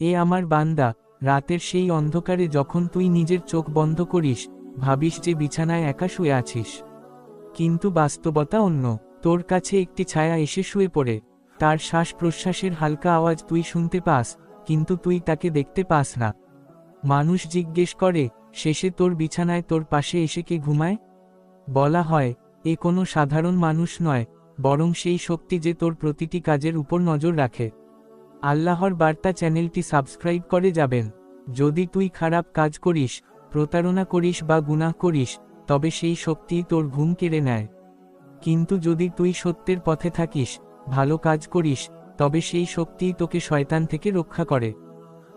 এ আমার বান্দা, রাতের সেই অন্ধকারে যখন তুই নিজের চোখ বন্ধ করিস, ভাবিস যে বিছানায় একা শুয়ে আছিস। কিন্তু বাস্তবতা অন্য। তোর কাছে একটি ছায়া এসে শুয়ে পড়ে। তার শ্বাস প্রশ্বাসের হালকা আওয়াজ তুই শুনতে পাস, কিন্তু তুই তাকে দেখতে পাস না। মানুষ জিজ্ঞেস করে, শেষে তোর বিছানায় তোর পাশে এসে কে ঘুমায়? বলা হয়, এ কোনো সাধারণ মানুষ নয়, বরং সেই শক্তি যে তোর প্রতিটি কাজের উপর নজর রাখে। আল্লাহর বার্তা চ্যানেলটি সাবস্ক্রাইব করে যাবেন। যদি তুই খারাপ কাজ করিস, প্রতারণা করিস বা গুনাহ করিস, তবে সেই শক্তিই তোর ঘুম কেড়ে নেয়। কিন্তু যদি তুই সত্যের পথে থাকিস, ভালো কাজ করিস, তবে সেই শক্তিই তোকে শয়তান থেকে রক্ষা করে।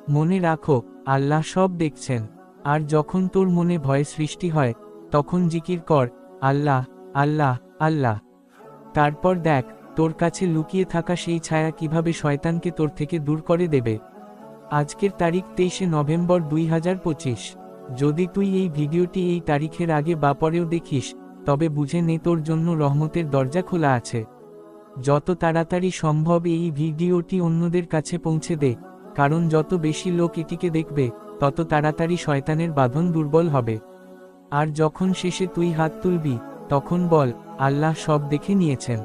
মনে রাখো, আল্লাহ সব দেখছেন। আর যখন তোর মনে ভয় সৃষ্টি হয়, তখন জিকির কর, আল্লাহ আল্লাহ আল্লাহ। তারপর দেখ তোর কাছে লুকিয়ে থাকা সেই ছায়া কীভাবে শয়তানকে তোর থেকে দূর করে দেবে? আজকের তারিখ তেইশে নভেম্বর দুই হাজার পঁচিশ। যদি তুই এই ভিডিওটি এই তারিখের আগে বা পরেও দেখিস, তবে বুঝে নে তোর জন্য রহমতের দরজা খোলা আছে। যত তাড়াতাড়ি সম্ভব এই ভিডিওটি অন্যদের কাছে পৌঁছে দে, কারণ যত বেশি লোক এটিকে দেখবে, তত তাড়াতাড়ি শয়তানের বাঁধন দুর্বল হবে। আর যখন শেষে তুই হাত তুলবি, তখন বল, আল্লাহ সব দেখে নিয়েছেন।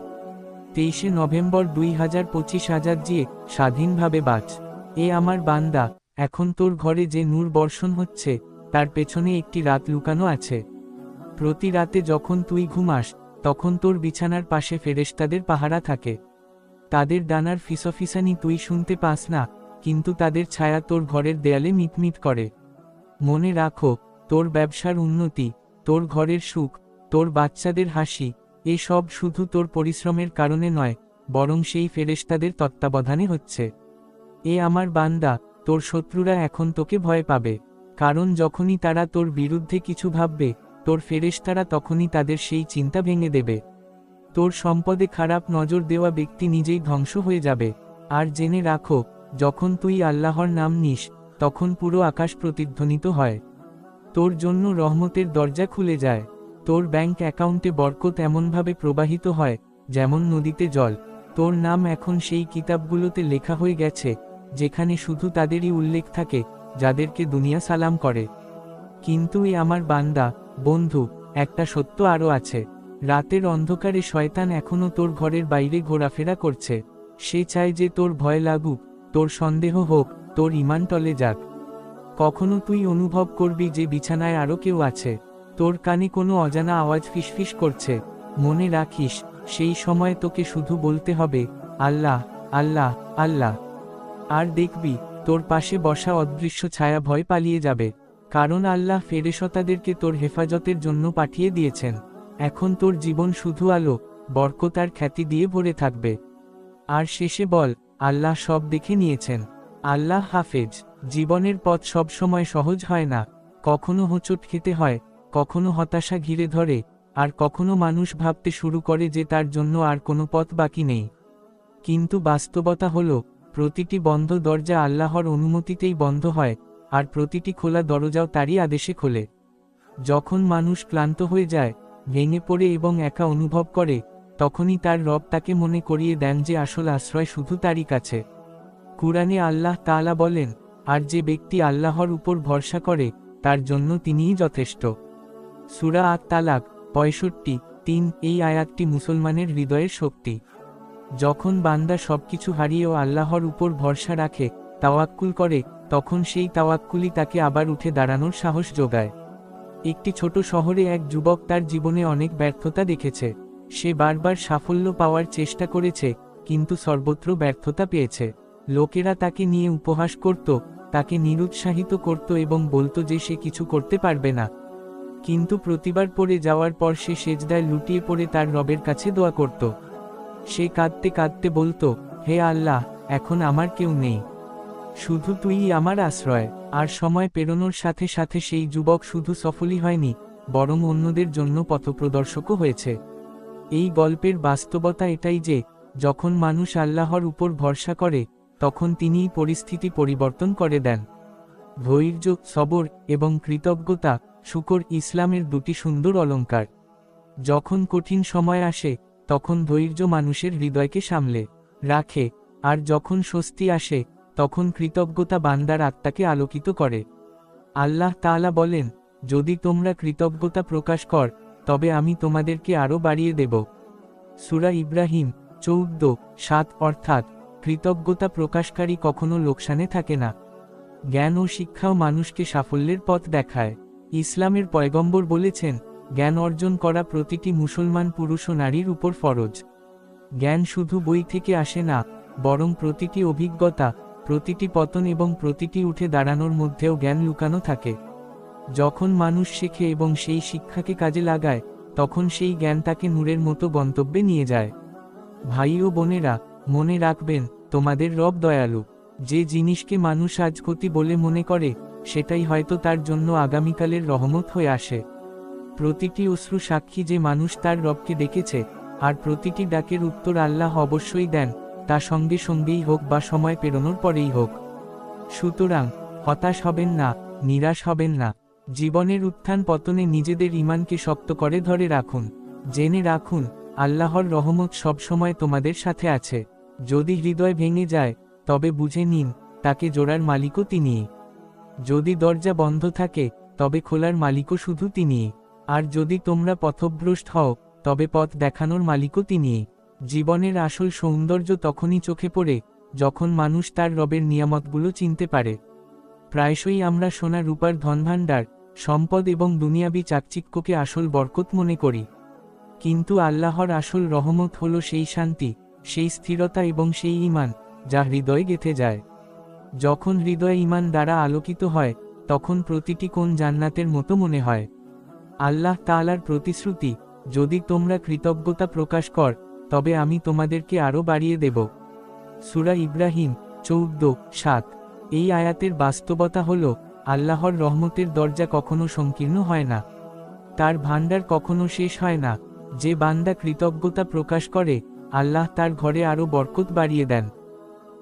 তেইশে নভেম্বর দুই হাজার পঁচিশ হাজার জিয়ে স্বাধীনভাবে বাঁচ। এ আমার বান্দা, এখন তোর ঘরে যে নূর বর্ষণ হচ্ছে, তার পেছনে একটি রাত লুকানো আছে। প্রতি রাতে যখন তুই ঘুমাস, তখন তোর বিছানার পাশে ফেরেশতাদের পাহারা থাকে। তাদের ডানার ফিসফিসানি তুই শুনতে পাস না, কিন্তু তাদের ছায়া তোর ঘরের দেয়ালে মিটমিট করে। মনে রাখো, তোর ব্যবসার উন্নতি, তোর ঘরের সুখ, তোর বাচ্চাদের হাসি এসব শুধু তোর পরিশ্রমের কারণে নয়, বরং সেই ফেরেশতাদের তত্ত্বাবধানে হচ্ছে। এ আমার বান্দা, তোর শত্রুরা এখন তোকে ভয় পাবে, কারণ যখনই তারা তোর বিরুদ্ধে কিছু ভাববে, তোর ফেরেশতারা তখনই তাদের সেই চিন্তা ভেঙে দেবে। তোর সম্পদে খারাপ নজর দেওয়া ব্যক্তি নিজেই ধ্বংস হয়ে যাবে। আর জেনে রাখো, যখন তুই আল্লাহর নাম নিস, তখন পুরো আকাশ প্রতিধ্বনিত হয়। তোর জন্য রহমতের দরজা খুলে যায়। তোর ব্যাংক অ্যাকাউন্টে বরকত এমনভাবে প্রবাহিত হয়, যেমন নদীতে জল। তোর নাম এখন সেই কিতাবগুলোতে লেখা হয়ে গেছে, যেখানে শুধু তাদেরই উল্লেখ থাকে, যাদেরকে দুনিয়া সালাম করে। কিন্তু এ আমার বান্দা, বন্ধু, একটা সত্য আরও আছে। রাতের অন্ধকারে শয়তান এখনও তোর ঘরের বাইরে ঘোরাফেরা করছে। সে চায় যে তোর ভয় লাগুক, তোর সন্দেহ হোক, তোর ইমান টলে যাক। কখনো তুই অনুভব করবি যে বিছানায় আরও কেউ আছে। তোর কানে কোনো অজানা আওয়াজ ফিসফিস করছে, মনে রাখিস, সেই সময় তোকে শুধু বলতে হবে, আল্লাহ আল্লাহ আল্লাহ। আর দেখবি, তোর পাশে বসা অদৃশ্য ছায়া ভয় পালিয়ে যাবে, কারণ আল্লাহ ফেরেশতাদেরকে তোর হেফাজতের জন্য পাঠিয়ে দিয়েছেন। এখন তোর জীবন শুধু আলো, বরকতার খ্যাতি দিয়ে ভরে থাকবে। আর শেষে বল, আল্লাহ সব দেখে নিয়েছেন। আল্লাহ হাফেজ, জীবনের পথ সবসময় সহজ হয় না, কখনো হোঁচট খেতে হয় কখনো হতাশা ঘিরে ধরে, আর কখনো মানুষ ভাবতে শুরু করে যে তার জন্য আর কোনো পথ বাকি নেই। কিন্তু বাস্তবতা হলো, প্রতিটি বন্ধ দরজা আল্লাহর অনুমতিতেই বন্ধ হয়, আর প্রতিটি খোলা দরজাও তারই আদেশে খোলে। যখন মানুষ ক্লান্ত হয়ে যায়, ভেঙে পড়ে এবং একা অনুভব করে, তখনই তার রব তাকে মনে করিয়ে দেন যে আসল আশ্রয় শুধু তারই কাছে। কুরআনে আল্লাহ তাআলা বলেন, আর যে ব্যক্তি আল্লাহর উপর ভরসা করে, তার জন্য তিনিই যথেষ্ট। সুরা আত তালাক পঁয়ষট্টি, তিন, এই আয়াতটি মুসলমানের হৃদয়ের শক্তি। যখন বান্দা সবকিছু হারিয়েও আল্লাহর উপর ভরসা রাখে, তাওয়াক্কুল করে, তখন সেই তাওয়াক্কুলই তাকে আবার উঠে দাঁড়ানোর সাহস যোগায়। একটি ছোট শহরে এক যুবক তার জীবনে অনেক ব্যর্থতা দেখেছে। সে বারবার সাফল্য পাওয়ার চেষ্টা করেছে, কিন্তু সর্বত্র ব্যর্থতা পেয়েছে। লোকেরা তাকে নিয়ে উপহাস করত, তাকে নিরুৎসাহিত করত এবং বলতো যে সে কিছু করতে পারবে না। কিন্তু প্রতিবার পড়ে যাওয়ার পর সে সেজদায় লুটিয়ে পড়ে তার রবের কাছে দোয়া করত। সে কাঁদতে কাঁদতে বলতো, হে আল্লাহ, এখন আমার কেউ নেই। শুধু তুই আমার আশ্রয়, আর সময় পেরোনোর সাথে সাথে সেই যুবক শুধু সফলই হয়নি, বরং অন্যদের জন্য পথপ্রদর্শকও হয়েছে। এই গল্পের বাস্তবতা এটাই যে, যখন মানুষ আল্লাহর উপর ভরসা করে, তখন তিনিই পরিস্থিতি পরিবর্তন করে দেন। ধৈর্য, সবর এবং কৃতজ্ঞতা শুকর ইসলামের দুটি সুন্দর অলঙ্কার। যখন কঠিন সময় আসে, তখন ধৈর্য মানুষের হৃদয়কে সামলে, রাখে, আর যখন স্বস্তি আসে, তখন কৃতজ্ঞতা বান্দার আত্মাকে আলোকিত করে। আল্লাহ তাআলা বলেন, যদি তোমরা কৃতজ্ঞতা প্রকাশ কর, তবে আমি তোমাদেরকে আরও বাড়িয়ে দেব। সুরা ইব্রাহিম চৌদ্দ, সাত অর্থাৎ, কৃতজ্ঞতা প্রকাশকারী কখনো লোকসানে থাকে না। জ্ঞান ও শিক্ষাও মানুষকে সাফল্যের পথ দেখায়। ইসলামের পয়গম্বর বলেছেন, জ্ঞান অর্জন করা প্রতিটি মুসলমান পুরুষ ও নারীর উপর ফরজ। জ্ঞান শুধু বই থেকে আসে না, বরং প্রতিটি অভিজ্ঞতা, প্রতিটি পতন এবং প্রতিটি উঠে দাঁড়ানোর মধ্যেও জ্ঞান লুকানো থাকে। যখন মানুষ শেখে এবং সেই শিক্ষাকে কাজে লাগায়, তখন সেই জ্ঞান তাকে নূরের মতো গন্তব্যে নিয়ে যায়। ভাই ও বোনেরা, মনে রাখবেন, তোমাদের রব দয়ালু, যে জিনিসকে মানুষ আজ ক্ষতি বলে মনে করে সেটাই হয়তো তার জন্য আগামীকালের রহমত হয়ে আসে। প্রতিটি অশ্রু সাক্ষী যে মানুষ তার রবকে দেখেছে, আর প্রতিটি ডাকের উত্তর আল্লাহ অবশ্যই দেন, তা সঙ্গে সঙ্গেই হোক বা সময় পেরোনোর পরেই হোক। সুতরাং, হতাশ হবেন না, নিরাশ হবেন না। জীবনের উত্থান পতনে নিজেদের ইমানকে শক্ত করে ধরে রাখুন। জেনে রাখুন, আল্লাহর রহমত সবসময় তোমাদের সাথে আছে। যদি হৃদয় ভেঙে যায়, তবে বুঝে নিন, তাকে জোড়ার মালিকও তিনিই যদি দরজা বন্ধ থাকে, তবে খোলার মালিকও শুধু তিনি। আর যদি তোমরা পথভ্রষ্ট হও, তবে পথ দেখানোর মালিকও তিনি। জীবনের আসল সৌন্দর্য তখনই চোখে পড়ে, যখন মানুষ তার রবের নিয়ামতগুলো চিনতে পারে। প্রায়শই আমরা সোনা রূপার ধনভাণ্ডার, সম্পদ এবং দুনিয়াবি চাকচিক্যকে আসল বরকত মনে করি। কিন্তু আল্লাহর আসল রহমত হল সেই শান্তি, সেই স্থিরতা এবং সেই ইমান যা হৃদয়ে গেথে যায়। যখন হৃদয় ইমান দ্বারা আলোকিত হয়, তখন প্রতিটি কোন জান্নাতের মতো মনে হয়। আল্লাহ তাআলার প্রতিশ্রুতি, যদি তোমরা কৃতজ্ঞতা প্রকাশ কর, তবে আমি তোমাদেরকে আরও বাড়িয়ে দেব। সুরা ইব্রাহিম, চৌদ্দ, সাত। এই আয়াতের বাস্তবতা হল, আল্লাহর রহমতের দরজা কখনো সংকীর্ণ হয় না। তার ভাণ্ডার কখনো শেষ হয় না। যে বান্দা কৃতজ্ঞতা প্রকাশ করে, আল্লাহ তার ঘরে আরও বরকত বাড়িয়ে দেন।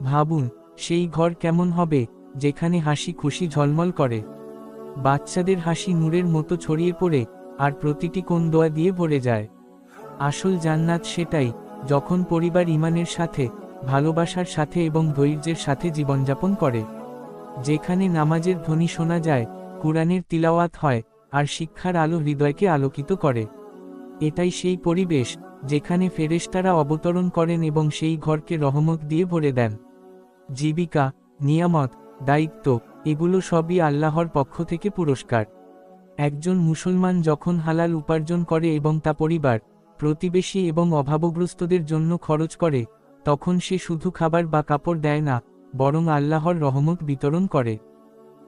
ভাবুন সেই ঘর কেমন হবে, যেখানে হাসি খুশি ঝলমল করে? বাচ্চাদের হাসি নূরের মতো ছড়িয়ে পড়ে, আর প্রতিটি কোন দোয়া দিয়ে ভরে যায়। আসল জান্নাত সেটাই, যখন পরিবার ইমানের সাথে, ভালোবাসার সাথে এবং ধৈর্যের সাথে জীবনযাপন করে। যেখানে নামাজের ধ্বনি শোনা যায়, কোরআনের তিলাওয়াত হয়, আর শিক্ষার আলো হৃদয়কে আলোকিত করে। এটাই সেই পরিবেশ, যেখানে ফেরেশতারা অবতরণ করেন এবং সেই ঘরকে রহমত দিয়ে ভরে দেন। জীবিকা, নিয়ামত, দায়িত্ব, এগুলো সবই আল্লাহর পক্ষ থেকে পুরস্কার। একজন মুসলমান যখন হালাল উপার্জন করে এবং তা পরিবার, প্রতিবেশী এবং অভাবগ্রস্তদের জন্য খরচ করে, তখন সে শুধু খাবার বা কাপড় দেয় না, বরং আল্লাহর রহমত বিতরণ করে।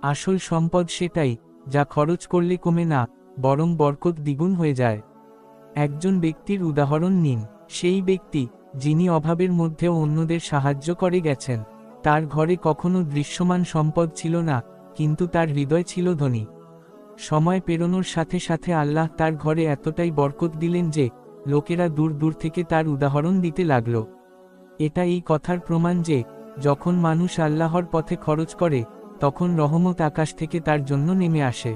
আসল সম্পদ সেটাই, যা খরচ করলে কমে না, বরং বরকত দ্বিগুণ হয়ে যায়। একজন ব্যক্তির উদাহরণ নিন, সেই ব্যক্তি, যিনি অভাবের মধ্যেও অন্যদের সাহায্য করে গেছেন। তার ঘরে কখনো দৃশ্যমান সম্পদ ছিল না, কিন্তু তার হৃদয় ছিল ধনী। সময় পেরোনোর সাথে সাথে আল্লাহ তার ঘরে এতটাই বরকত দিলেন যে, লোকেরা দূর দূর থেকে তার উদাহরণ দিতে লাগল। এটা এই কথার প্রমাণ যে, যখন মানুষ আল্লাহর পথে খরচ করে, তখন রহমত আকাশ থেকে তার জন্য নেমে আসে।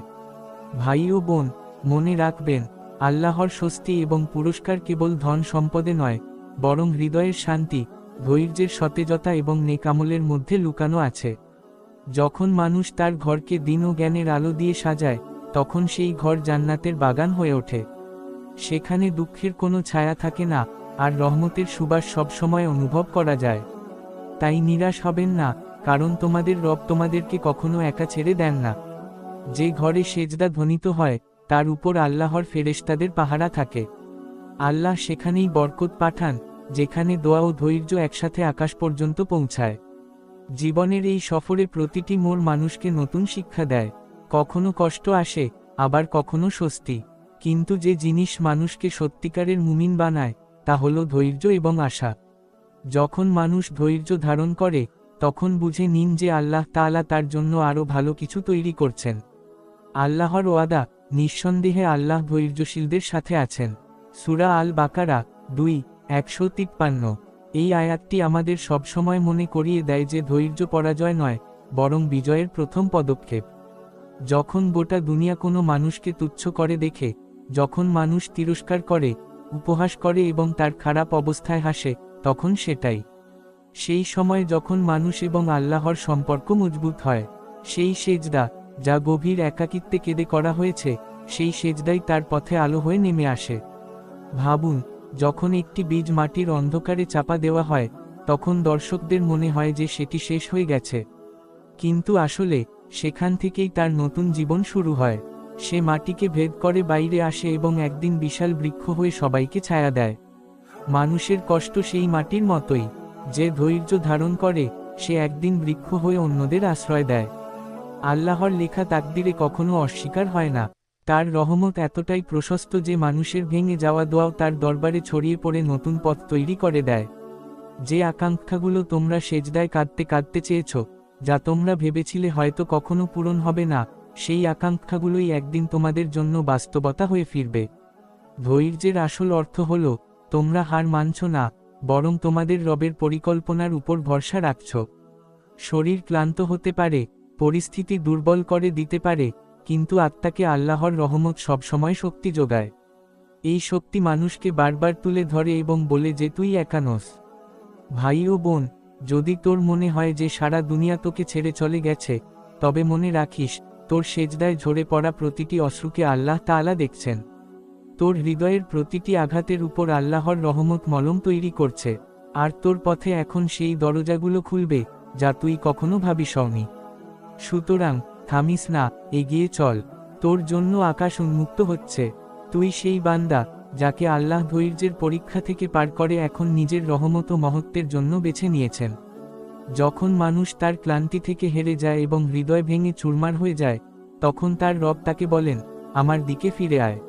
ভাই ও বোন, মনে রাখবেন, আল্লাহর স্বস্তি এবং পুরস্কার কেবল ধন সম্পদে নয়, বরং হৃদয়ের শান্তি ধৈর্যের সতেজতা এবং নেকামলের মধ্যে লুকানো আছে। যখন মানুষ তার ঘরকে দিন ও জ্ঞানের আলো দিয়ে সাজায়, তখন সেই ঘর জান্নাতের বাগান হয়ে ওঠে। সেখানে দুঃখের কোনো ছায়া থাকে না, আর রহমতের সুবাস সবসময় অনুভব করা যায়। তাই নিরাশ হবেন না, কারণ তোমাদের রব তোমাদেরকে কখনো একা ছেড়ে দেন না। যে ঘরে সেজদা ধ্বনিত হয়, তার উপর আল্লাহর ফেরেশতাদের পাহারা থাকে। আল্লাহ সেখানেই বরকত পাঠান যেখানে দোয়া ও ধৈর্য একসাথে আকাশ পর্যন্ত পৌঁছায়। জীবনের এই সফরে প্রতিটি মোর মানুষকে নতুন শিক্ষা দেয়। কখনো কষ্ট আসে, আবার কখনো স্বস্তি। কিন্তু যে জিনিস মানুষকে সত্যিকারের মুমিন বানায়, তা হল ধৈর্য এবং আশা। যখন মানুষ ধৈর্য ধারণ করে, তখন বুঝে নিন যে আল্লাহ তাআলা তার জন্য আরও ভালো কিছু তৈরি করছেন। আল্লাহর ওয়াদা, নিঃসন্দেহে আল্লাহ ধৈর্যশীলদের সাথে আছেন। সুরা আল বাকারা দুই একশো তিপ্পান্ন। এই আয়াতটি আমাদের সবসময় মনে করিয়ে দেয় যে ধৈর্য পরাজয় নয়, বরং বিজয়ের প্রথম পদক্ষেপ। যখন গোটা দুনিয়া কোনো মানুষকে তুচ্ছ করে দেখে, যখন মানুষ তিরস্কার করে, উপহাস করে এবং তার খারাপ অবস্থায় হাসে, তখন সেটাই। সেই সময় যখন মানুষ এবং আল্লাহর সম্পর্ক মজবুত হয়, সেই সেজদা, যা গভীর একাকিত্বে কেঁদে করা হয়েছে, সেই সেজদাই তার পথে আলো হয়ে নেমে আসে। ভাবুন যখন একটি বীজ মাটির অন্ধকারে চাপা দেওয়া হয়, তখন দর্শকদের মনে হয় যে সেটি শেষ হয়ে গেছে। কিন্তু আসলে, সেখান থেকেই তার নতুন জীবন শুরু হয়। সে মাটিকে ভেদ করে বাইরে আসে এবং একদিন বিশাল বৃক্ষ হয়ে সবাইকে ছায়া দেয়। মানুষের কষ্ট সেই মাটির মতোই। যে ধৈর্য ধারণ করে, সে একদিন বৃক্ষ হয়ে অন্যদের আশ্রয় দেয়। আল্লাহর লেখা তাকদিরে কখনো অস্বীকার হয় না। তার রহমত এতটাই প্রশস্ত যে মানুষের ভেঙে যাওয়া দোয়াও তার দরবারে ছড়িয়ে পড়ে নতুন পথ তৈরি করে দেয়। যে আকাঙ্ক্ষাগুলো তোমরা সেজদায় কাঁদতে কাঁদতে চেয়েছ, যা তোমরা ভেবেছিলে হয়তো কখনো পূরণ হবে না, সেই আকাঙ্ক্ষাগুলোই একদিন তোমাদের জন্য বাস্তবতা হয়ে ফিরবে। ধৈর্যের আসল অর্থ হল, তোমরা হার মানছ না, বরং তোমাদের রবের পরিকল্পনার উপর ভরসা রাখছ। শরীর ক্লান্ত হতে পারে, পরিস্থিতি দুর্বল করে দিতে পারে কিন্তু আত্মাকে আল্লাহর রহমত সবসময় শক্তি যোগায়। এই শক্তি মানুষকে বারবার তুলে ধরে এবং বলে যে তুই একানস ভাই ও বোন, যদি তোর মনে হয় যে সারা দুনিয়া তোকে ছেড়ে চলে গেছে, তবে মনে রাখিস, তোর সেজদায় ঝরে পড়া প্রতিটি অশ্রুকে আল্লাহ তাআলা দেখছেন। তোর হৃদয়ের প্রতিটি আঘাতের উপর আল্লাহর রহমত মলম তৈরি করছে, আর তোর পথে এখন সেই দরজাগুলো খুলবে, যা তুই কখনো ভাবিসনি সুতরাং থামিস না, এগিয়ে চল। তোর জন্য আকাশ উন্মুক্ত হচ্ছে। তুই সেই বান্দা, যাকে আল্লাহ ধৈর্যের পরীক্ষা থেকে পার করে এখন নিজের রহমত মহত্বের জন্য বেছে নিয়েছেন। যখন মানুষ তার ক্লান্তি থেকে হেরে যায় এবং হৃদয় ভেঙে চুরমার হয়ে যায়, তখন তার রব তাকে বলেন, আমার দিকে ফিরে আয়।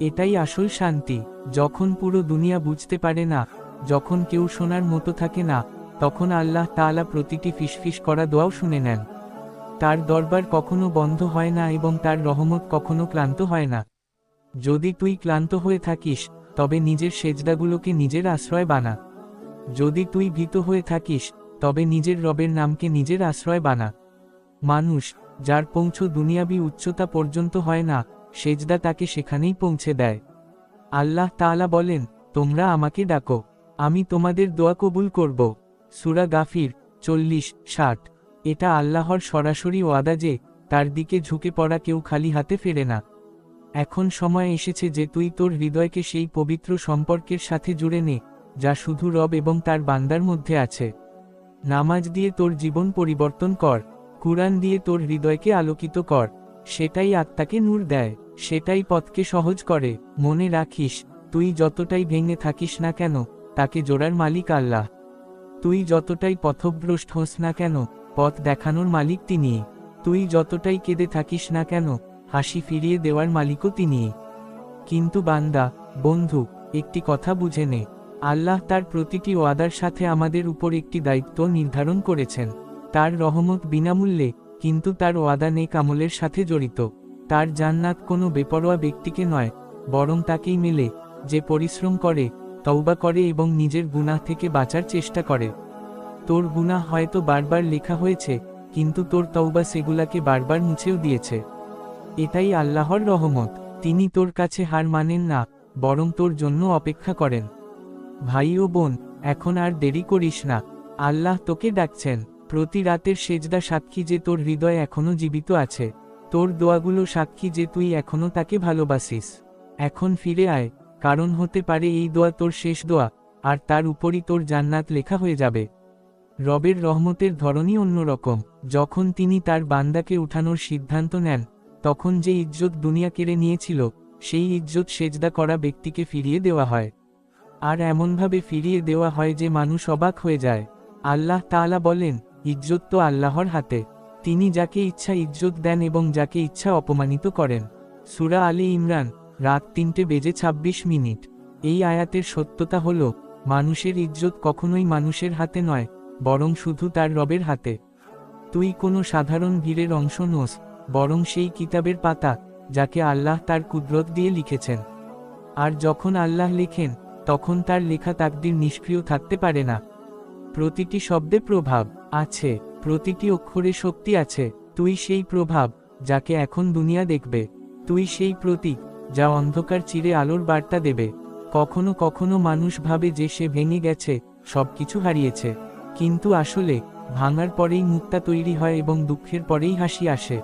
এটাই আসল শান্তি। যখন পুরো দুনিয়া বুঝতে পারে না, যখন কেউ শোনার মতো থাকে না, তখন আল্লাহ তাআলা প্রতিটি ফিসফিস করা দোয়াও শুনে নেন। তার দরবার কখনো বন্ধ হয় না এবং তার রহমত কখনো ক্লান্ত হয় না। যদি তুই ক্লান্ত হয়ে থাকিস, তবে নিজের সেজদাগুলোকে নিজের আশ্রয় বানা। যদি তুই ভীত হয়ে থাকিস, তবে নিজের রবের নামকে নিজের আশ্রয় বানা। মানুষ, যার পৌঁছ দুনিয়াবি উচ্চতা পর্যন্ত হয় না, সেজদা তাকে সেখানেই পৌঁছে দেয়। আল্লাহ তাআলা বলেন, তোমরা আমাকে ডাকো, আমি তোমাদের দোয়া কবুল করব। সুরা গাফির, চল্লিশ, ষাট। এটা আল্লাহর সরাসরি ওয়াদা যে, তার দিকে ঝুঁকে পড়া কেউ খালি হাতে ফেরে না। এখন সময় এসেছে যে তুই তোর হৃদয়কে সেই পবিত্র সম্পর্কের সাথে জুড়ে নে, যা শুধু রব এবং তার বান্দার মধ্যে আছে। নামাজ দিয়ে তোর জীবন পরিবর্তন কর, কুরআন দিয়ে তোর হৃদয়কে আলোকিত কর, সেটাই আত্মাকে নূর দেয়, সেটাই পথকে সহজ করে, মনে রাখিস, তুই যতটাই ভেঙে থাকিস না কেন, তাকে জোড়ার মালিক আল্লাহ। তুই যতটাই পথভ্রষ্ট হোস না কেন পথ দেখানোর মালিক তিনি। তুই যতটাই কেঁদে থাকিস না কেন, হাসি ফিরিয়ে দেওয়ার মালিকও তিনি। কিন্তু বান্দা, বন্ধু, একটি কথা বুঝে নে। আল্লাহ তার প্রতিটি ওয়াদার সাথে আমাদের উপর একটি দায়িত্ব নির্ধারণ করেছেন। তার রহমত বিনামূল্যে, কিন্তু তার ওয়াদা নেক আমলের সাথে জড়িত। তার জান্নাত কোনো বেপরোয়া ব্যক্তিকে নয়, বরং তাকেই মেলে, যে পরিশ্রম করে, তওবা করে এবং নিজের গুনাহ থেকে বাঁচার চেষ্টা করে। তোর গুনাহ হয়তো বারবার লেখা হয়েছে, কিন্তু তোর তওবা সেগুলাকে বারবার মুছেও দিয়েছে। এটাই আল্লাহর রহমত, তিনি তোর কাছে হার মানেন না, বরং তোর জন্য অপেক্ষা করেন। ভাই ও বোন, এখন আর দেরি করিস না, আল্লাহ তোকে ডাকছেন, প্রতি রাতের সেজদা সাক্ষী যে তোর হৃদয় এখনও জীবিত আছে, তোর দোয়াগুলো সাক্ষী যে তুই এখনও তাকে ভালোবাসিস। এখন ফিরে আয়, কারণ হতে পারে এই দোয়া তোর শেষ দোয়া, আর তার উপরই তোর জান্নাত লেখা হয়ে যাবে। রবের রহমতের ধরনই অন্যরকম। যখন তিনি তার বান্দাকে উঠানোর সিদ্ধান্ত নেন, তখন যে ইজ্জত দুনিয়া কেড়ে নিয়েছিল, সেই ইজ্জত সেজদা করা ব্যক্তিকে ফিরিয়ে দেওয়া হয়। আর এমনভাবে ফিরিয়ে দেওয়া হয় যে মানুষ অবাক হয়ে যায়। আল্লাহ তাআলা বলেন, ইজ্জত তো আল্লাহর হাতে। তিনি যাকে ইচ্ছা ইজ্জত দেন এবং যাকে ইচ্ছা অপমানিত করেন। সুরা আলী ইমরান, রাত তিনটে বেজে ২৬ মিনিট। এই আয়াতের সত্যতা হল, মানুষের ইজ্জত কখনোই মানুষের হাতে নয় বরং শুধু তার রবের হাতে। তুই কোনো সাধারণ ভিড়ের অংশ নোস, বরং সেই কিতাবের পাতা, যাকে আল্লাহ তার কুদরত দিয়ে লিখেছেন। আর যখন আল্লাহ লেখেন, তখন তার লেখা তাকদির নিষ্ক্রিয় থাকতে পারে না। প্রতিটি শব্দে প্রভাব আছে, প্রতিটি অক্ষরে শক্তি আছে, তুই সেই প্রভাব, যাকে এখন দুনিয়া দেখবে। তুই সেই প্রতীক, যা অন্ধকার চিরে আলোর বার্তা দেবে। কখনো কখনো মানুষ ভাবে যে সে ভেঙে গেছে, সবকিছু হারিয়েছে। কিন্তু আসলে, ভাঙার পরেই মুক্তা তৈরি হয় এবং দুঃখের পরেই হাসি আসে।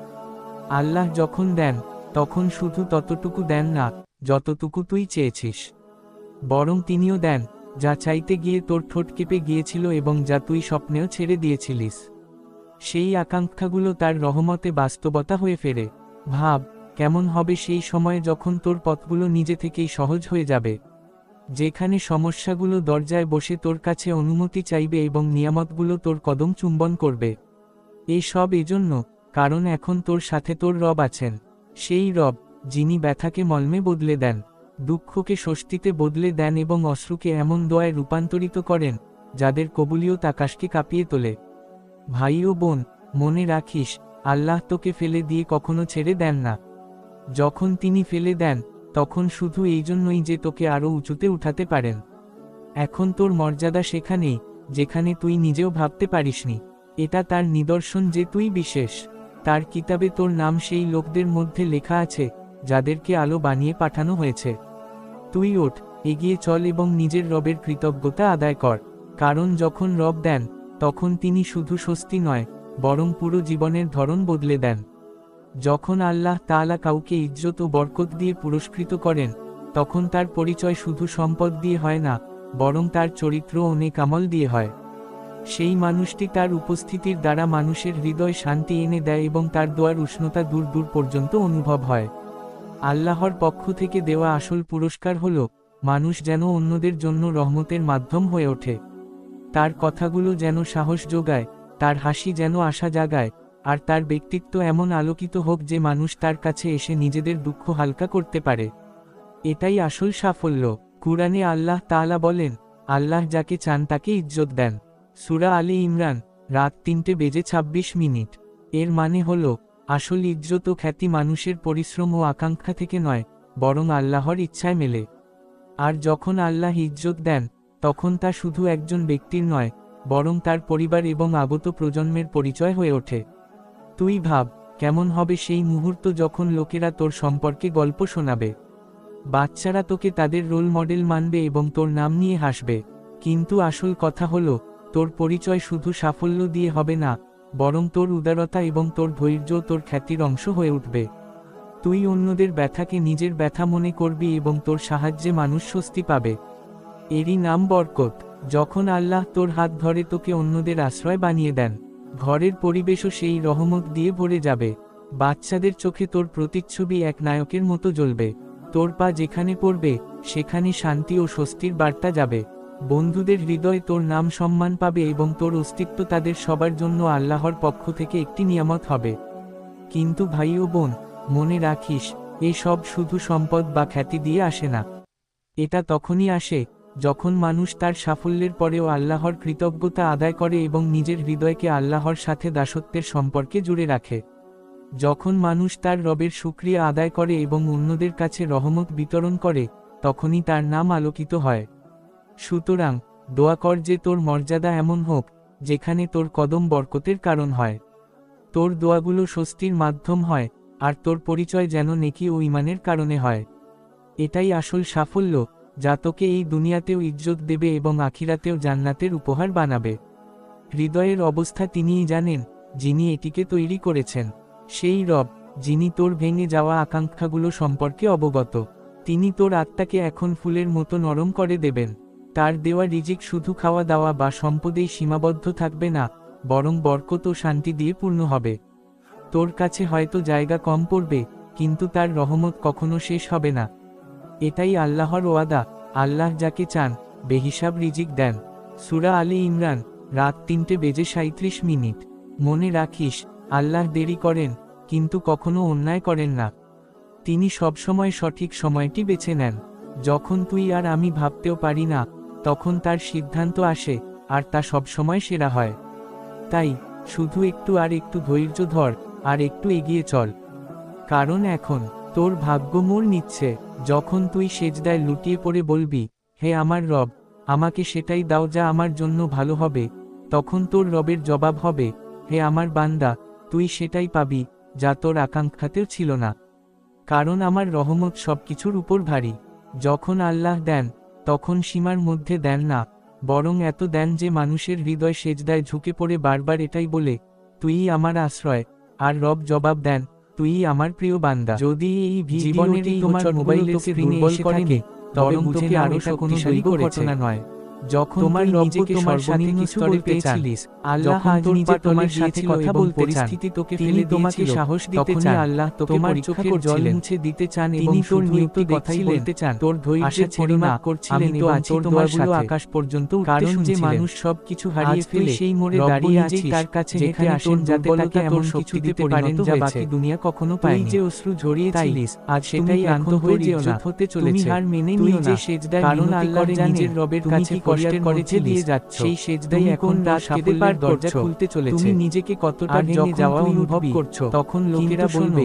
আল্লাহ যখন দেন, তখন শুধু ততটুকু দেন না, যতটুকু তুই চেয়েছিস। বরং তিনিও দেন, যা চাইতে গিয়ে তোর ঠোঁট কেঁপে গিয়েছিল এবং যা তুই স্বপ্নেও ছেড়ে দিয়েছিলিস। সেই আকাঙ্ক্ষাগুলো তার রহমতে বাস্তবতা হয়ে ফেরে। ভাব, কেমন হবে সেই সময়ে যখন তোর পথগুলো নিজে থেকেই সহজ হয়ে যাবে। যেখানে সমস্যাগুলো দরজায় বসে তোর কাছে অনুমতি চাইবে এবং নিয়ামতগুলো তোর কদম চুম্বন করবে। এই সব এজন্য, কারণ এখন তোর সাথে তোর রব আছেন। সেই রব, যিনি ব্যথাকে মলমে বদলে দেন, দুঃখকে স্বস্তিতে বদলে দেন এবং অশ্রুকে এমন দোয়ায় রূপান্তরিত করেন, যাদের কবুলিয়ত তাকাশকে কাঁপিয়ে তোলে। ভাই ও বোন, মনে রাখিস, আল্লাহ তোকে ফেলে দিয়ে কখনো ছেড়ে দেন না। যখন তিনি ফেলে দেন তখন শুধু এই জন্যই যে তোকে আরও উঁচুতে উঠাতে পারেন। এখন তোর মর্যাদা সেখানেই যেখানে তুই নিজেও ভাবতে পারিসনি। এটা তার নিদর্শন যে তুই বিশেষ। তার কিতাবে তোর নাম সেই লোকদের মধ্যে লেখা আছে, যাদেরকে আলো বানিয়ে পাঠানো হয়েছে। তুই ওঠ, এগিয়ে চল এবং নিজের রবের কৃতজ্ঞতা আদায় কর। কারণ যখন রব দেন, তখন তিনি শুধু স্বস্তি নয়, বরং পুরো জীবনের ধরন বদলে দেন। যখন আল্লাহ তাআলা কাউকে ইজ্জত ও বরকত দিয়ে পুরস্কৃত করেন, তখন তার পরিচয় শুধু সম্পদ দিয়ে হয় না, বরং তার চরিত্র অনেক আমল দিয়ে হয়। সেই মানুষটি তার উপস্থিতির দ্বারা মানুষের হৃদয় শান্তি এনে দেয় এবং তার দোয়ার উষ্ণতা দূর দূর পর্যন্ত অনুভব হয়। আল্লাহর পক্ষ থেকে দেওয়া আসল পুরস্কার হল, মানুষ যেন অন্যদের জন্য রহমতের মাধ্যম হয়ে ওঠে। তার কথাগুলো যেন সাহস যোগায়, তার হাসি যেন আশা জাগায় আর তার ব্যক্তিত্ব এমন আলোকিত হোক যে মানুষ তার কাছে এসে নিজেদের দুঃখ হালকা করতে পারে। এটাই আসল সাফল্য। কুরআনে আল্লাহ তাআলা বলেন, আল্লাহ যাকে চান তাকে ইজ্জত দেন। সুরা আলী ইমরান, রাত তিনটে বেজে ২৬ মিনিট। এর মানে হল, আসল ইজ্জত ও খ্যাতি মানুষের পরিশ্রম ও আকাঙ্ক্ষা থেকে নয়, বরং আল্লাহর ইচ্ছায় মেলে। আর যখন আল্লাহ ইজ্জত দেন, তখন তা শুধু একজন ব্যক্তির নয়, বরং তার পরিবার এবং আগত প্রজন্মের পরিচয় হয়ে ওঠে। তুই ভাব, কেমন হবে সেই মুহূর্ত যখন লোকেরা তোর সম্পর্কে গল্প শোনাবে। বাচ্চারা তোকে তাদের রোল মডেল মানবে এবং তোর নাম নিয়ে হাসবে। কিন্তু আসল কথা হলো, তোর পরিচয় শুধু সাফল্য দিয়ে হবে না, বরং তোর উদারতা এবং তোর ধৈর্য তোর খ্যাতির অংশ হয়ে উঠবে। তুই অন্যদের ব্যথাকে নিজের ব্যথা মনে করবি এবং তোর সাহায্যে মানুষ স্বস্তি পাবে। এরই নাম বরকত, যখন আল্লাহ তোর হাত ধরে তোকে অন্যদের আশ্রয় বানিয়ে দেন। ঘরের পরিবেশও সেই রহমত দিয়ে ভরে যাবে। বাচ্চাদের চোখে তোর প্রতিচ্ছবি এক নায়কের মতো জ্বলবে। তোর পা যেখানে পড়বে, সেখানে শান্তি ও স্বস্তির বার্তা যাবে। বন্ধুদের হৃদয় তোর নাম সম্মান পাবে এবং তোর অস্তিত্ব তাদের সবার জন্য আল্লাহর পক্ষ থেকে একটি নিয়ামত হবে। কিন্তু ভাই ও বোন, মনে রাখিস এ সব শুধু সম্পদ বা খ্যাতি দিয়ে আসে না। এটা তখনই আসে যখন মানুষ তার সাফল্যের পরেও আল্লাহর কৃতজ্ঞতা আদায় করে এবং নিজের হৃদয়কে আল্লাহর সাথে দাসত্বের সম্পর্কে জুড়ে রাখে। যখন মানুষ তার রবের সুক্রিয়া আদায় করে এবং অন্যদের কাছে রহমত বিতরণ করে, তখনই তার নাম আলোকিত হয়। সুতরাং, দোয়া কর যে তোর মর্যাদা এমন হোক, যেখানে তোর কদম বরকতের কারণ হয়। তোর দোয়াগুলো স্বস্তির মাধ্যম হয়, আর তোর পরিচয় যেন নেকি ও ইমানের কারণে হয়। এটাই আসল সাফল্য যা তোকে এই দুনিয়াতেও ইজ্জত দেবে এবং আখিরাতেও জান্নাতের উপহার বানাবে। হৃদয়ের অবস্থা তিনিই জানেন, যিনি এটিকে তৈরি করেছেন। সেই রব, যিনি তোর ভেঙে যাওয়া আকাঙ্ক্ষাগুলো সম্পর্কে অবগত। তিনি তোর আত্মাকে এখন ফুলের মতো নরম করে দেবেন। তার দেওয়া রিজিক শুধু খাওয়া দাওয়া বা সম্পদেই সীমাবদ্ধ থাকবে না, বরং বরকত ও শান্তি দিয়ে পূর্ণ হবে। তোর কাছে হয়তো জায়গা কম পড়বে, কিন্তু তার রহমত কখনো শেষ হবে না। এটাই আল্লাহর ওয়াদা, আল্লাহ যাকে চান, বেহিসাব রিজিক দেন। সুরা আলী ইমরান, রাত তিনটে বেজে সাঁত্রিশ মিনিট। মনে রাখিস, আল্লাহ দেরি করেন, কিন্তু কখনো অন্যায় করেন না। তিনি সবসময় সঠিক সময়টি বেছে নেন। যখন তুই আর আমি ভাবতেও পারি না, তখন তার সিদ্ধান্ত আসে, আর তা সবসময় সেরা হয়। তাই, শুধু একটু আর একটু ধৈর্য ধর, আর একটু এগিয়ে চল। কারণ এখন, তোর ভাগ্য মোড় নিচ্ছে। যখন তুই সেজদায় লুটিয়ে পড়ে বলবি, হে আমার রব, আমাকে সেটাই দাও যা আমার জন্য ভালো হবে। তখন তোর রবের জবাব হবে, হে আমার বান্দা, তুই সেটাই পাবি, যা তোর আকাঙ্ক্ষাতেও ছিল না। কারণ আমার রহমত সব কিছুর উপর ভারী। যখন আল্লাহ দেন, তখন সীমার মধ্যে দেন না, বরং এত দেন যে মানুষের হৃদয় সেজদায় ঝুঁকে পড়ে বারবার এটাই বলে, তুই আমার আশ্রয়। আর রব জবাব দেন তুই আমার প্রিয় বান্দা। যদি এই জীবনের তোমার মোবাইল স্ক্রিনে এসে থাকে তবে বুঝে আরও শক্তিশালী ঘটনা নয়। যখন তোমার নিজেকে সর্বনিম্ন স্তরে পেয়েছিলিস আল্লাহ আজ নিজে তোমার সাথে কথা বলতে পরিস্থিতি তোকে ফেলে তোমাকে সাহস দিতে চান আল্লাহ তোকে পরীক্ষা জল মুছে দিতে চান এবং তোর নিয়ত কথাই বলতে চান তোর ধৈর্যের পরিমা করছিলেন তো আজ তোমার সাথে। আকাশ পর্যন্ত কারণ যে মানুষ সব কিছু হারিয়ে ফেলে সেই মোড়ে দাঁড়িয়ে আছে তার কাছে যেখানে আসেন যাতে তাকে এমন কিছু দিতে পারেন যা বাকি দুনিয়া কখনো পায় যে অশ্রু ঝরিয়েছিলিস আজ সেটাই আন্ত হয়ে যেও না হতে চলেছে আর মেনে নিও না সেজদা কারণ আল্লাহর নিজের রবের কাছে কষ্টের মধ্যে দিয়ে যাচ্ছ। সেই সেজদাই এখন রাত কেঁদে পার দরজা খুলতে চলেছে। তুমি নিজেকে কতটা জখম যাওয়া অনুভব করছ তখন লোকেরা বলবে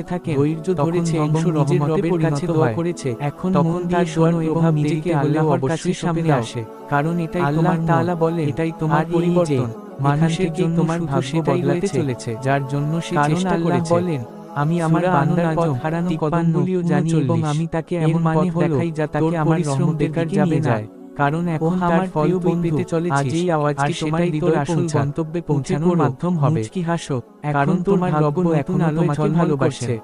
করতে থাকে ধৈর্য ধরেছে এবং নিজের রবের কাছে দোয়া করেছে এখন তখন তার সোয়ার প্রভাব নিজেকে আল্লাহর কাছে সামনে আসে। কারণ এটাই তোমার তাআলা বলে এটাই তোমার পরিবর্তন মানুষের জন্য তোমার ভাগ্য বদলাতে চলেছে যার জন্য সে চেষ্টা করেছে। বলেন আমি আমার বান্দার পথ হারানো কদমগুলিও জানি এবং আমি তাকে এমন মানে দেখাই যা তাকে আমার রহমতের কাছে যাবে যায়। কারণ এখন আমার প্রিয় তুই চলে আজই আওয়াজটি তোমার হৃদয় আসল গন্তব্যে পৌঁছানোর মাধ্যম হবে। কি হাসো। কারণ তোমার লগ্ন এখন আলো ঝলমল ভালোবাসে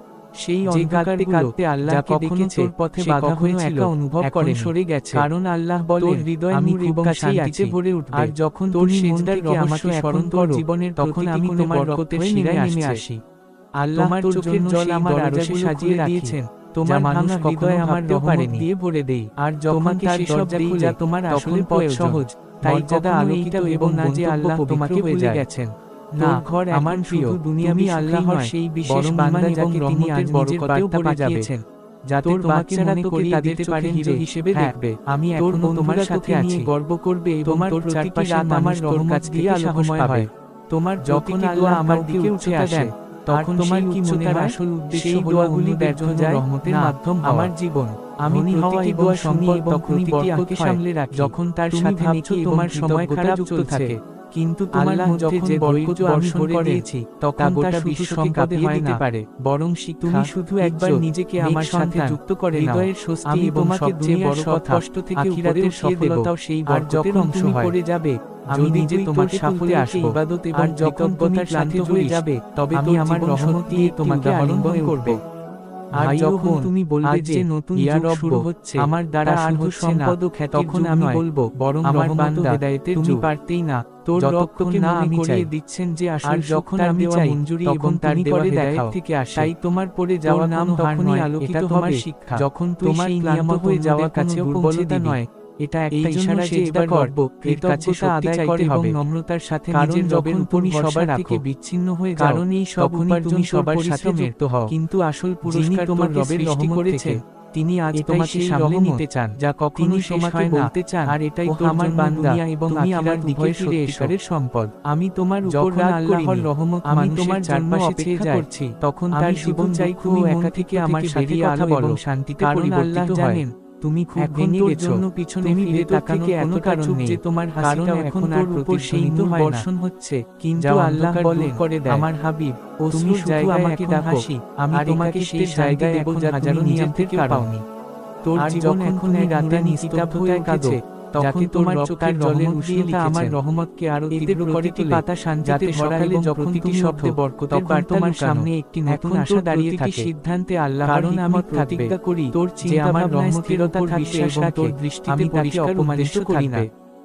সেই অন্ধকারে কাঁদতে আল্লাহকে দেখেছে পথে বাধা হয়েছিল অনুভব করে সরে গেছে। কারণ আল্লাহ বলে হৃদয় আমি এবং শান্তিতে ভরে উঠবে। আর যখন তোর সিন্দার কে আমাকে স্মরণ করো জীবনের তখন আমি তোমার রক্তের শিরায় নেমে আসি আল্লাহ তোর চোখের জল আমার আরশে সাজিয়ে দিয়েছেন তোমার মানুষ কখনো ভাবতেও পারেনি। দিয়ে ভরে দেই। আর যখন তার দরজা যা তোমার আসলে পথ সহজ। তাই যাদা আলোকিত এবং না যে আল্লাহ তোমাকে ভুলে গেছেন। না ঘর আমার প্রিয় দুনিয়ামি আল্লাহর সেই বিশেষ বান্দা যাকে তিনি আজ নিজের বার্তা পাঠিয়েছেন যাতে বাচ্চারা তোকে তাদের পারে হিরো হিসেবে হ্যাঁ, দেখবে। আমি তোর তোমার সাথে আছি। গর্ব করবে এবং তোর চারপাশে আমার রহমত দিয়ে আলোকময় হবে তোমার যখন আল্লাহ আমার দিকে উঠে আসে তখন তোমার কি মনে হয়? আসল উদ্দেশ্য দোয়াগুলি ব্যর্থ যায়? রহমতের মাধ্যম আমার জীবন আমি প্রতিটি দোয়া সম্পর্ক তখনই বরকত সামলে রাখি। যখন তার সাথে তোমার সময় খারাপ চলছে। কিন্তু তোমার মধ্যে যে বৈকুচ বর্ষণ করেছি তখন গোটা বিশ্বকে কাঁপিয়ে দিতে পারে। বরং তুমি হ্যাঁ, শুধু একবার নিজেকে আমার সাথে যুক্ত করে হৃদয়ের স্বস্তি তোমাকে যে বড় কষ্ট থেকে উপরের সফলতাও সেই বরকতের অংশ পড়ে যাবে আমি নিজে তোমার সাফল্যে আসব। ইবাদত এবং যখন তুমি ক্লান্ত হয়ে যাবে তবে আমি আমার রহমত দিয়ে তোমাকে আলিঙ্গন করব আর যখন তুমি বলবে যে নতুন যুগ শুরু হচ্ছে আমার দ্বারা আর হচ্ছে তখন আমি বলব বরং আমার বান্দা তুমি পারতেই না তোর রক্তকে না আমি দিচ্ছেন যে আসল যখন আমি চাই এবং তার দেওয়ারে দেখাও। থেকে আসাই তোমার পরে যাওয়া নাম তখনই আলোকিত তোমার শিক্ষা। যখন তোমার নিয়ামত হয়ে যাওয়া কাছে দুর্বলতা নয়। এটা একটা ইশারা যে এবার কৃতজ্ঞতা আদায় এবং নম্রতার সাথে নিজের সবার থেকে বিচ্ছিন্ন হয়ে তুমি সবার সাথে যুক্ত হও। কিন্তু আসল পুরস্কার তোমার রবের রহমত করেছে তিনি আজ তোমাকে সামনে নিতে চান যা কখনো তোমাকে বলতে চান আর এটাই তো আমার বান্দা এবং আমি আমার দিকে ফিরে ঈশ্বরের সম্পদ। আমি তোমার উপর রাগ আল্লাহর রহমত আমি তোমার চারপাশে চেয়ে করছি। তখন তার জীবন চাই খুবই একা থেকে আমার সাথে কথা বলো। শান্তিতে পরিবর্তিত হয়। তুমি খুব সেই হচ্ছে। কিন্তু আল্লাহ করে আমার হাবিব অশ্রু জায়গা আমাকে হাসি আমি তোমাকে সেই জায়গায় দেব হাজারো নিজাম থেকে পাওনি। তোর জীবন এখন রাতে হয়ে তখন তোমার চোখের জলের দিয়ে আমার রহমতকে আরও তীব্র করে পাতা শান্তিতে যাতে ভরা এবং যখন প্রতিটি তুমি শব্দে ওঠো, বরকতের তখন তোমার সামনে একটি নতুন আশা দাঁড়িয়ে থাকে। সিদ্ধান্তে আল্লাহর কারণ আমি প্রতিজ্ঞা করি তোর চিন্তা আমার এবং তোর দৃষ্টিতে পরিষ্কার উদ্দেশ্য করি না।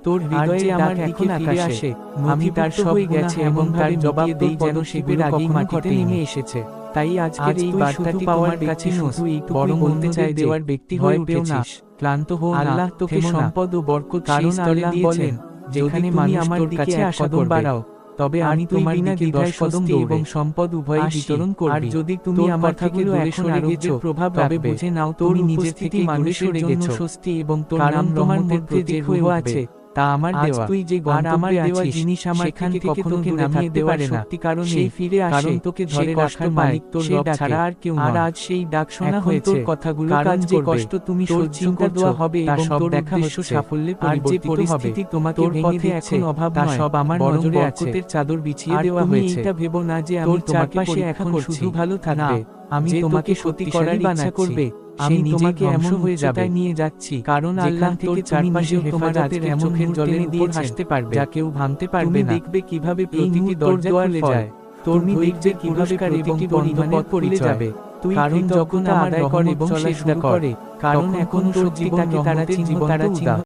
তোর হৃদয়ে আমার এখন আকাশে, আসে আমি তার নথিভুক্ত সব হয়ে গেছে এবং তার জবাব দেই যেন সেগুলো আগেই মাটিতে নেমে এসেছে। তাই আজকের এই বার্তাটি পাওয়ার ব্যক্তি শুধু এইটুকুই বরং বলতে চাই দেওয়ার ব্যক্তি হয়ে উঠেছিস ক্লান্ত হো আল্লাহ তোকে সম্পদ ও বরকত সেই স্তরে দিয়েছেন যেখানে মানুষ আমার দিকে কাছে কদম বাড়াও, তবে আমি তোমার দিকে দশ কদম এবং সম্পদ উভয়ই বিতরণ করব। আর যদি তুমি আমার থেকে দূরে সরে গেছো, প্রভাব তবে বুঝে নাও তোর তুমি নিজের থেকে মানুষের জন্য। স্বস্তি এবং তোর নাম তোমার মধ্যে যে আছে। তা আমার দেওয়া। তুই যে আমার দেওয়া জিনিস আমার সেখান থেকে তোকে নামিয়ে দেওয়ার কারণ সেই ফিরে আসে তোকে ধরে রাখার মালিক তোর রব ছাড়া আর কেউ আর আজ সেই ডাক শোনা এখন হয়েছে। তোর কথাগুলো কাজ যে কষ্ট তুমি সহ্য দেওয়া হবে এবং তোর দেখা হচ্ছে। সাফল্যে পরিবর্তিত পরিস্থিতি তোমাকে তোর পথে এখন অভাব তা সব আমার নজরে আছে। চাদর বিছিয়ে দেওয়া হয়েছে। এটা ভেবো না যে আমি চারপাশে পরীক্ষা এখন শুধু ভালো থাকবে। আমি তোমাকে সত্যি করার ইচ্ছা করবে। আমি তোমাকে এমন হয়ে যাবে। নিয়ে যাচ্ছি কারণ আল্লাহ থেকে চারপাশে আজকের এমন জলের উপর উপর হাসতে পারবে। যা কেউ ভাঙতে পারবে না। দেখবে কীভাবে প্রতিটি দরজা খুলে যায়। তুমি দেখবে কীভাবে কার এবং প্রতিটি বন্ধনের পরিচয় পরিচয় যাবে। তুই কারণ যখন আদায় কর এবং শেষ করে কারণ এখন তোর শক্তি জীবন তারা চিহ্ন তারা চিহ্ন